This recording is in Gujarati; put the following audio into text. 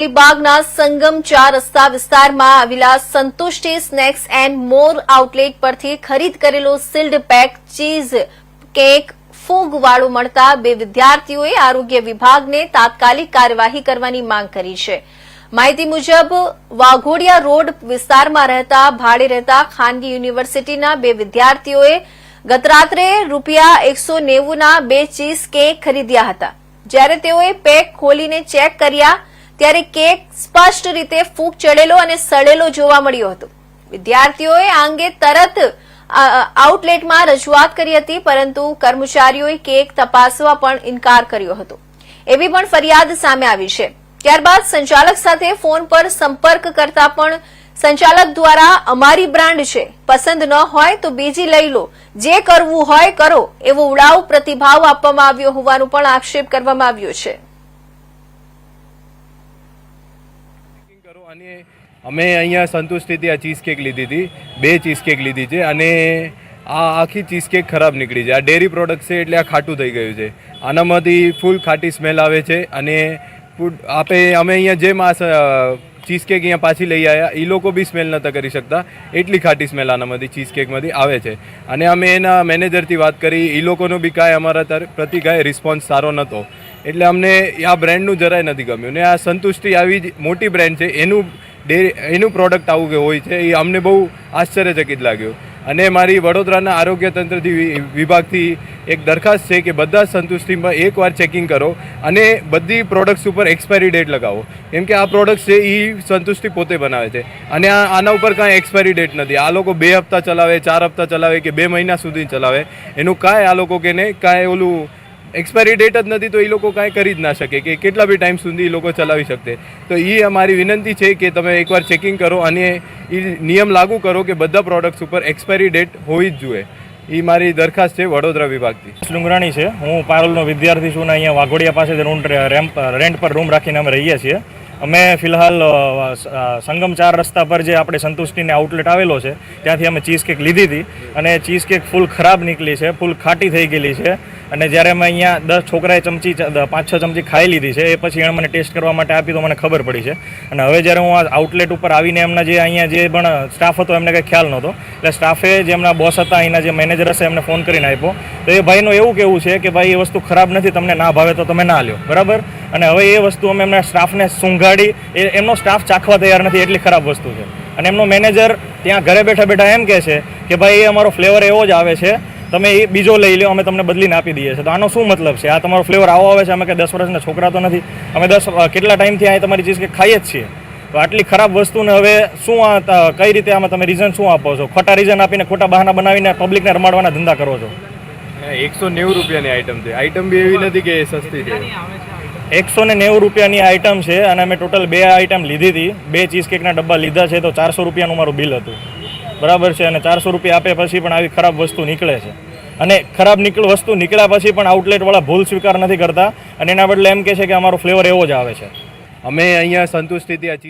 અલીબાગના સંગમ ચાર રસ્તા વિસ્તારમાં આવેલા Santushti snacks and more outlet પરથી ખરીદ કરેલો સીલ્ડ પેક ચીઝ કેક ફૂગવાળું મળતા બે વિદ્યાર્થીઓએ આરોગ્ય વિભાગને તાત્કાલિક કાર્યવાહી કરવાની માંગ કરી છે. માહિતી મુજબ, વાઘોડિયા રોડ વિસ્તારમાં રહેતા, ભાડે રહેતા ખાનગી યુનિવર્સિટીના બે વિદ્યાર્થીઓએ ગતરાત્રે રૂપિયા એકસો નેવુંના બે ચીઝ કેક ખરીદ્યા હતા. જ્યારે તેઓએ પેક ખોલીને ચેક કર્યા ત્યારે કેક સ્પષ્ટ રીતે ફૂગ ચડેલો અને સડેલો જોવા મળ્યો હતો. વિદ્યાર્થીઓએ આ અંગે તરત આઉટલેટમાં રજૂઆત કરી હતી, પરંતુ કર્મચારીઓએ કેક તપાસવા પણ ઇનકાર કર્યો હતો. એવી પણ ફરિયાદ સામે આવી છે. ત્યારબાદ સંચાલક સાથે ફોન પર સંપર્ક કરતા પણ સંચાલક દ્વારા અમારી બ્રાન્ડ છે, પસંદ ન હોય તો બીજી લઈ લો. જે કરવું હોય કરો, એવો ઉડાવ પ્રતિભાવ આપવામાં આવ્યો હોવાનો પણ આક્ષેપ કરવામાં આવ્યો છે. કરો અને અમે અહીંયા સંતુષ્ટિથી આ ચીઝ કેક લીધી હતી. બે ચીઝ કેક લીધી છે અને આ આખી ચીઝ કેક ખરાબ નીકળી છે. આ ડેરી પ્રોડક્ટ છે એટલે આ ખાટું થઈ ગયું છે. આનામાંથી ફૂલ ખાટી સ્મેલ આવે છે અને ફૂડ આપે અમે અહીંયા જેમ આ ચીઝ કેક અહીંયા પાછી લઈ આવ્યા એ લોકો બી સ્મેલ નહોતા કરી શકતા. એટલી ખાટી સ્મેલ આનામાંથી ચીઝ કેકમાંથી આવે છે. અને અમે એના મેનેજરથી વાત કરી. એ લોકોનો બી કાંઈ અમારા પ્રતિ કાંઈ રિસ્પોન્સ સારો નહોતો એટલે અમને આ બ્રાન્ડનું જરાય નથી ગમ્યું. ને આ સંતુષ્ટિ આવી જ મોટી બ્રાન્ડ છે. એનું ડે એનું પ્રોડક્ટ આવું કે હોય છે, એ અમને બહુ આશ્ચર્યચકિત લાગ્યું. અને મારી વડોદરાના આરોગ્ય તંત્રથી વિભાગથી એક દરખાસ્ત છે કે બધા સંતુષ્ટિમાં એકવાર ચેકિંગ કરો અને બધી પ્રોડક્ટ્સ ઉપર એક્સપાયરી ડેટ લગાવો. કેમ કે આ પ્રોડક્ટ્સ છે એ સંતુષ્ટિ પોતે બનાવે છે. અને આ, આના ઉપર કાંઈ એક્સપાયરી ડેટ નથી. આ લોકો બે હપ્તા ચલાવે, ચાર હપ્તા ચલાવે કે બે મહિના સુધી ચલાવે. એનું કાંઈ આ લોકો કે ને કાંઈ ઓલું એક્સપાયરી ડેટ જ નથી, તો એ લોકો કાંઈ કરી જ ના શકે કે કેટલા બી ટાઈમ સુધી એ લોકો ચલાવી શકે તો એ અમારી વિનંતી છે કે તમે એકવાર ચેકિંગ કરો અને એ નિયમ લાગુ કરો કે બધા પ્રોડક્ટ્સ ઉપર એક્સપાયરી ડેટ હોવી જ જોઈએ. એ મારી દરખાસ્ત છે વડોદરા વિભાગથી. ડુંગરાણી છે. હું પારોલનો વિદ્યાર્થી છું ને અહીંયા વાઘોડિયા પાસે રૂમ રેમ્પ રેન્ટ પર રૂમ રાખીને અમે રહીએ છીએ. અમે ફિલહાલ સંગમ ચાર રસ્તા પર જે આપણે સંતુષ્ટિને આઉટલેટ આવેલો છે, ત્યાંથી અમે ચીઝ કેક લીધી હતી અને ચીઝ કેક ફૂલ ખરાબ નીકળી છે ફૂલ ખાટી થઈ ગયેલી છે. અને જ્યારે અમે અહીંયા દસ છોકરાએ ચમચી પાંચ છ ચમચી ખાઈ લીધી છે, એ પછી એણે મને ટેસ્ટ કરવા માટે આપી તો મને ખબર પડી છે. અને હવે જ્યારે હું આ આઉટલેટ ઉપર આવીને એમના જે અહીંયા જે પણ સ્ટાફ હતો, એમને કંઈ ખ્યાલ નહોતો. એટલે સ્ટાફે જે એમના બોસ હતા અહીંના જે મેનેજર હશે, એમને ફોન કરીને આપ્યો. તો એ ભાઈનું એવું કેવું છે કે, ભાઈ, એ વસ્તુ ખરાબ નથી, તમને ના ભાવે તો તમે ના લ્યો. બરાબર? અને હવે એ વસ્તુ અમે એમના સ્ટાફને સૂંઘાડી, એ એમનો સ્ટાફ ચાખવા તૈયાર નથી, એટલી ખરાબ વસ્તુ છે. અને એમનો મેનેજર ત્યાં ઘરે બેઠા બેઠા એમ કહે છે કે, ભાઈ, એ અમારો ફ્લેવર એવો જ આવે છે તમે એ બીજો લઈ લો અમે તમને બદલીને આપી દઈએ છીએ. તો આનો શું મતલબ છે? આ તમારો ફ્લેવર આવો આવે છે? અમે કે દસ વર્ષના છોકરા તો નથી. અમે દસ કેટલા ટાઈમથી અહીં તમારી ચીઝ કે ખાઈએ જ છીએ? તો આટલી ખરાબ વસ્તુને હવે શું આ કઈ રીતે આમાં તમે રીઝન શું આપો છો? ખોટા રીઝન આપીને ખોટા બહાના બનાવીને પબ્લિકને રમાડવાના ધંધા કરો છો? એકસો નેવું રૂપિયાની આઈટમ છે. આઈટમ બી એવી નથી કે સસ્તી છે. એકસો ને નેવું રૂપિયાની આઈટમ છે અને અમે ટોટલ બે આઈટમ લીધી હતી. બે ચીઝ કેકના ડબ્બા લીધા છે તો ચારસો રૂપિયાનું મારું બિલ હતું. બરાબર છે, અને ચારસો રૂપિયા આપે પછી પણ આવી ખરાબ વસ્તુ નીકળે છે. અને ખરાબ નીકળ, વસ્તુ નીકળ્યા પછી પણ આઉટલેટવાળા ભૂલ સ્વીકાર નથી કરતા, અને એના બદલે એમ કહે છે કે અમારો ફ્લેવર એવો જ આવે છે. અમે અહીંયા સંતુષ્ટિથી આ ચીઝ